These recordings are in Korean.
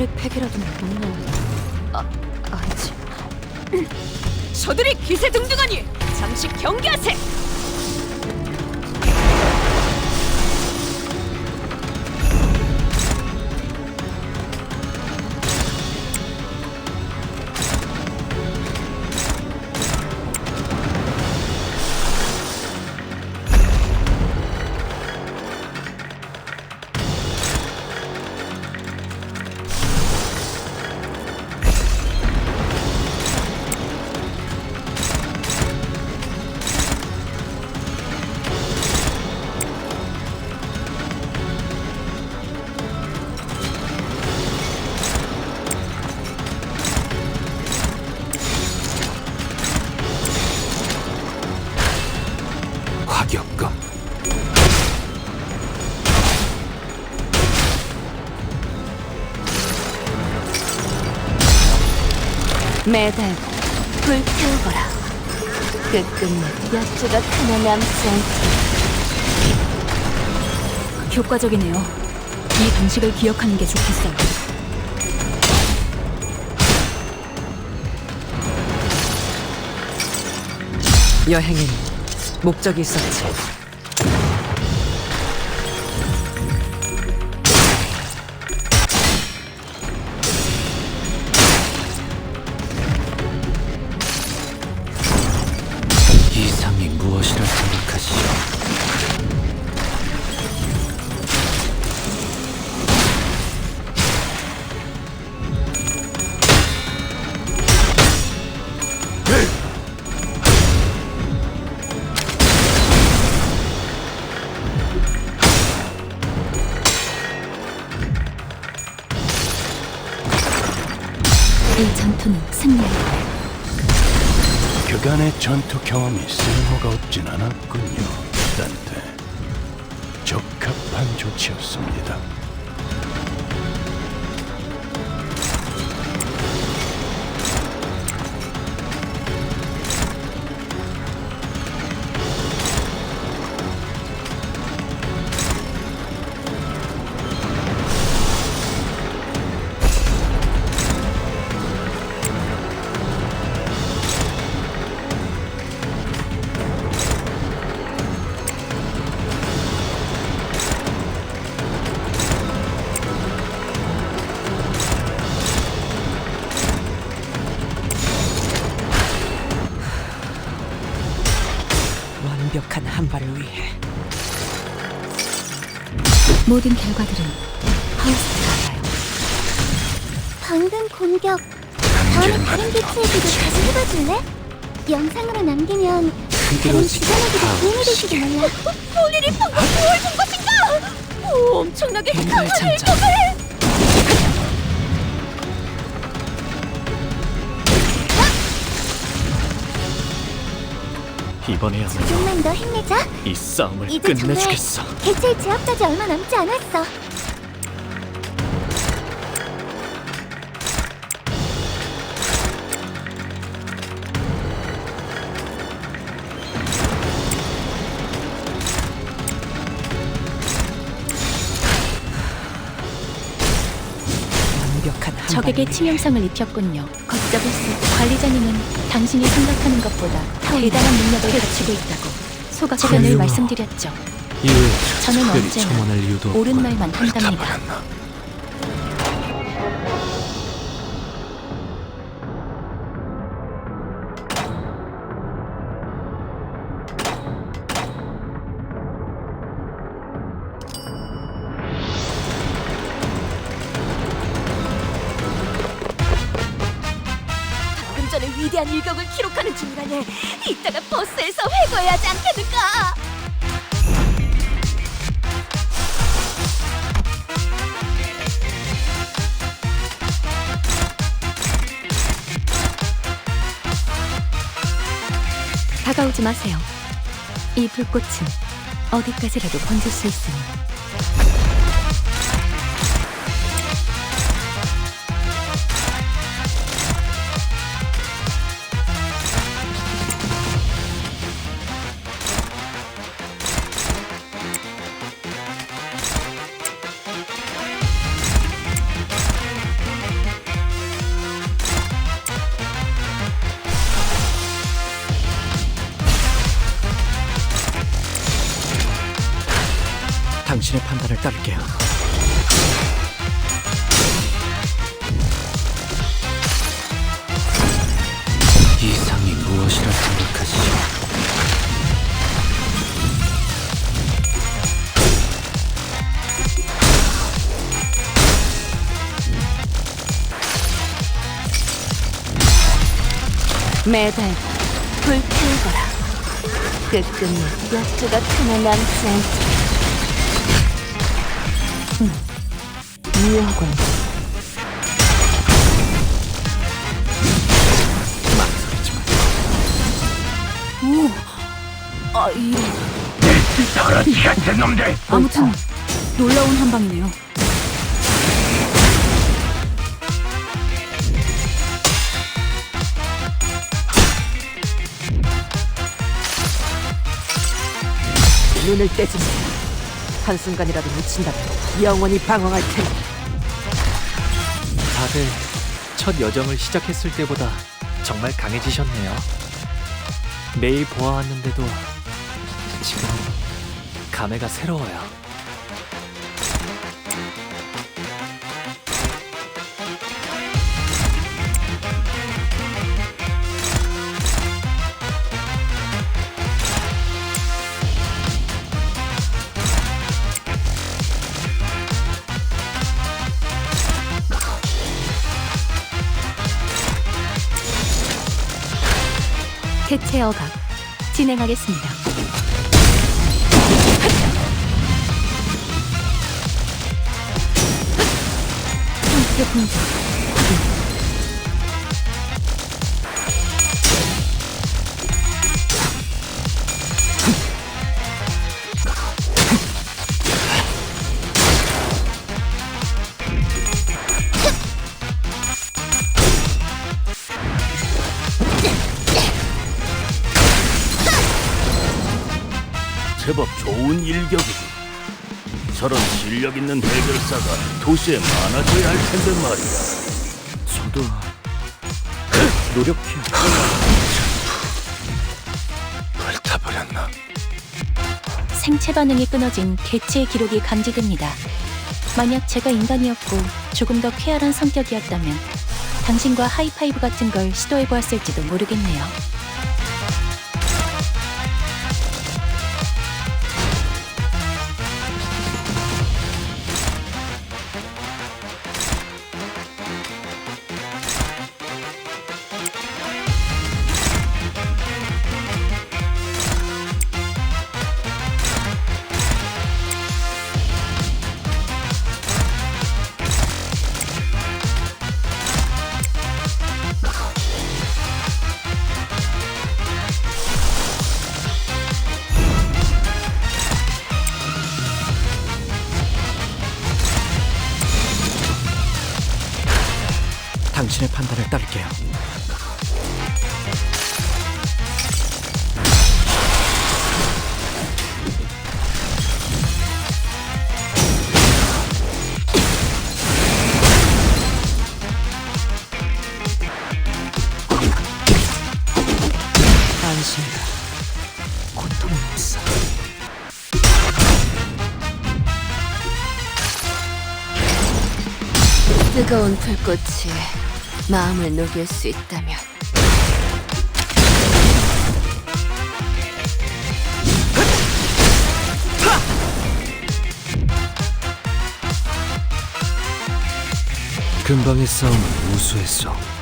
혈액팩이라도 먹나? 아, 아니지. 저들이 기세등등하니 잠시 경계하세. 매달 불태우거라. 끝끝내 몇 조각 하나 남지 않게. 효과적이네요. 이 방식을 기억하는 게 좋겠어요. 여행엔 목적이 있었지. 전투는 승리할 거예요. 그간의 전투 경험이 쓸모가 없진 않았군요, 딴테. 적합한 조치였습니다. 모든 결과들은 하우스가 알아요. 방금 공격 다음 다른 개체에게도 다시 해봐줄래? 영상으로 남기면 다른 주변에게도 도움이 될지도 몰라 폴리리 방금 무얼 준 것인가? 오, 엄청나게 정말 강한 참 이번에야말로 조금만 더 힘내자 이 싸움을 이제 정말 끝내주겠어. 개체의 제압까지 얼마 남지 않았어 적에게 치명상을 입혔군요. 걷잡을수 관리자님은 당신이 생각하는 것보다 대단한 능력을 갖추고 있다고 소가 제가 늘. 말씀드렸죠. 저는 특별히 언제나 첨언할 이유도 옳은 말만 한답니다. 기록하는 중간에 이따가 버스에서 회고해야 하지 않겠는가? 다가오지 마세요. 이 불꽃은 어디까지라도 번질 수 있으니. 당신의 판단을 따를게요. 이상이 무엇이라 생각하시죠? 매달 불태우거라 끝끝내 역주가 크나 남지 않게 음, 유효군. 오, 아 이래 아무튼 놀라운 한방이네요. 눈을 떼지 마. 한순간이라도 놓친다면 영원히 방황할 테니. 다들 첫 여정을 시작했을 때보다 정말 강해지셨네요. 매일 보아왔는데도 지금 감회가 새로워요. 대체 어각 진행하겠습니다. 상태 분석 좋은 일격이지. 저런 실력 있는 해결사가 도시에 많아져야 할 텐데 말이야. 저도 노력해요. 불타버렸나? 생체 반응이 끊어진 개체의 기록이 감지됩니다. 만약 제가 인간이었고 조금 더 쾌활한 성격이었다면 당신과 하이파이브 같은 걸 시도해 보았을지도 모르겠네요. 뜨거운 불꽃이 마음을 녹일 수 있다면 근방의 싸움은 우수했어.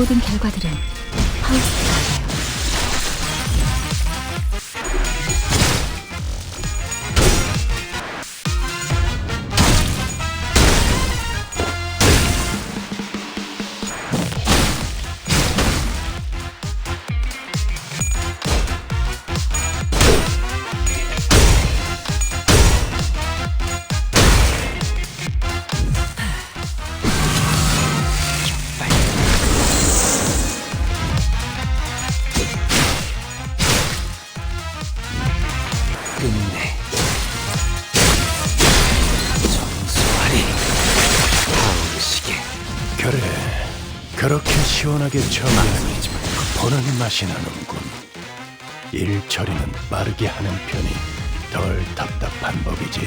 모든 결과들은 나는군. 일 처리는 빠르게 하는 편이 덜 답답한 법이지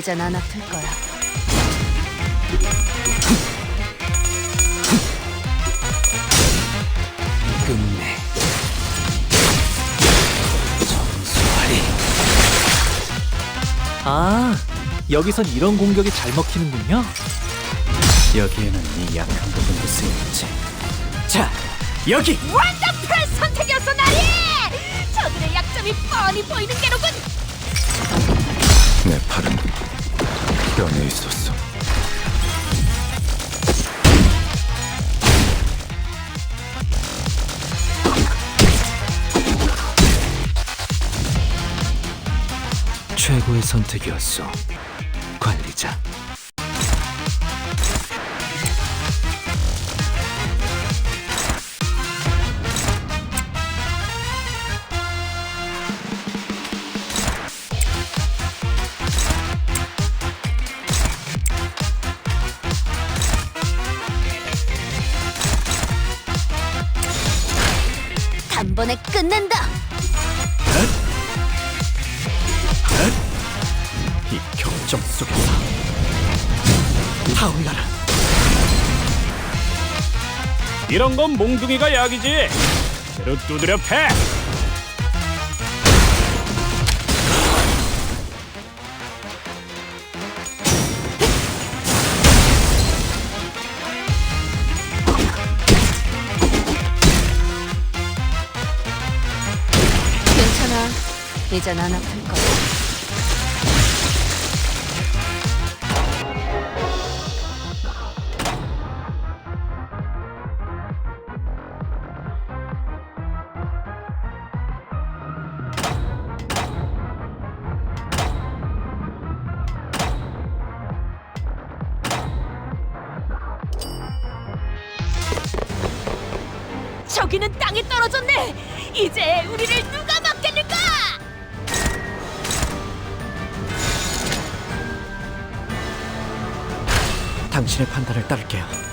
이젠 안 아플 거야. 끝내 정수하리 아 여기선 이런 공격이 잘 먹히는군요 여기에는 네 약한 부분도 쓰여있지 자 여기 원더풀 선택이었어, 나리! 저들의 약점이 뻔히 보이는 게로군! 내 팔은 뼈에 있었어. 최고의 선택이었어 관리자 끝낸다! 이 격정 속에서 타올라라 이런 건 몽둥이가 약이지. 대로 두드려 패. 이젠 안 아플 거야. 당신의 판단을 따를게요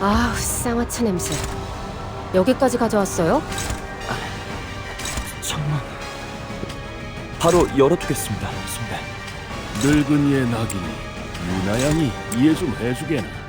아, 쌍화차 냄새. 여기까지 가져왔어요? 정말 바로 열어두겠습니다, 선배. 늙은이의 낙인이 유나 양이 이해 좀 해주게나.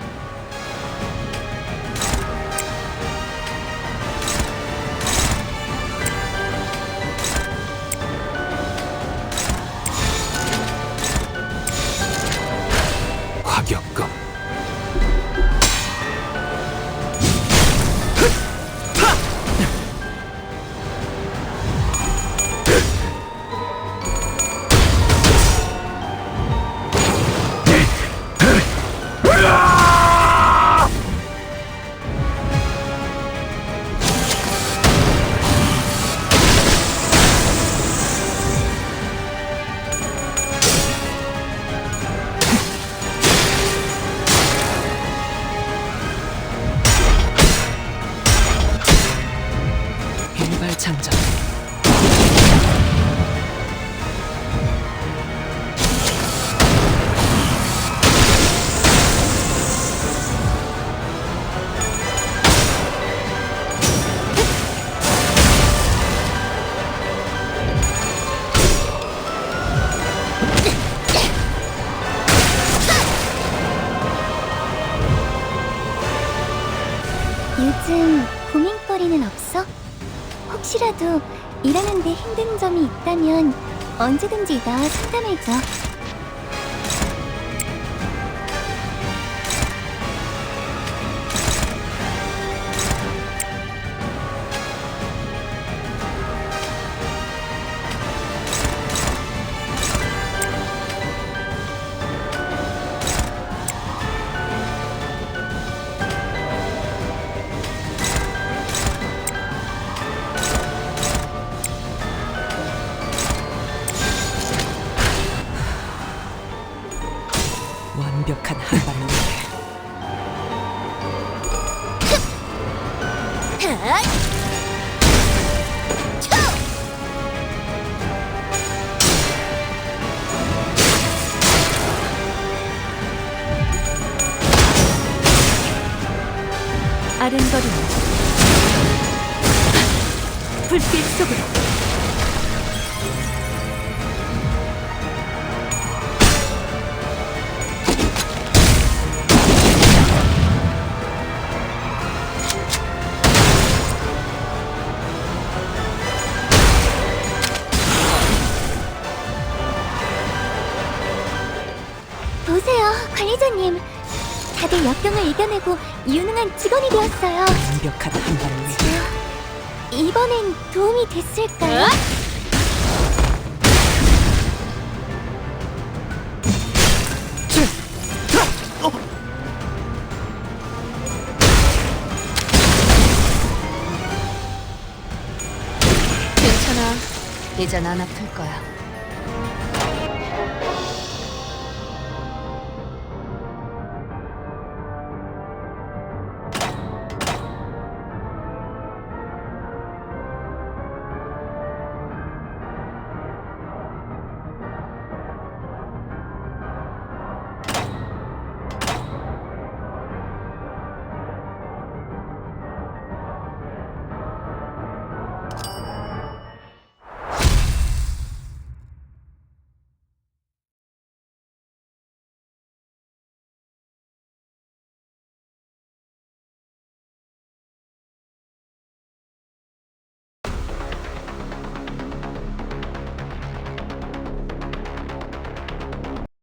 Yeah. 있다면 언제든지 나와 상담해줘. 아른거리는 불빛 속으로 보세요, 관리자님. 다들 역경을 이겨내고 유능한 직원이 되었어요. 완벽한 한 발을 위해 이번엔 도움이 됐을까요? 괜찮아. 이젠 안 아플 거야.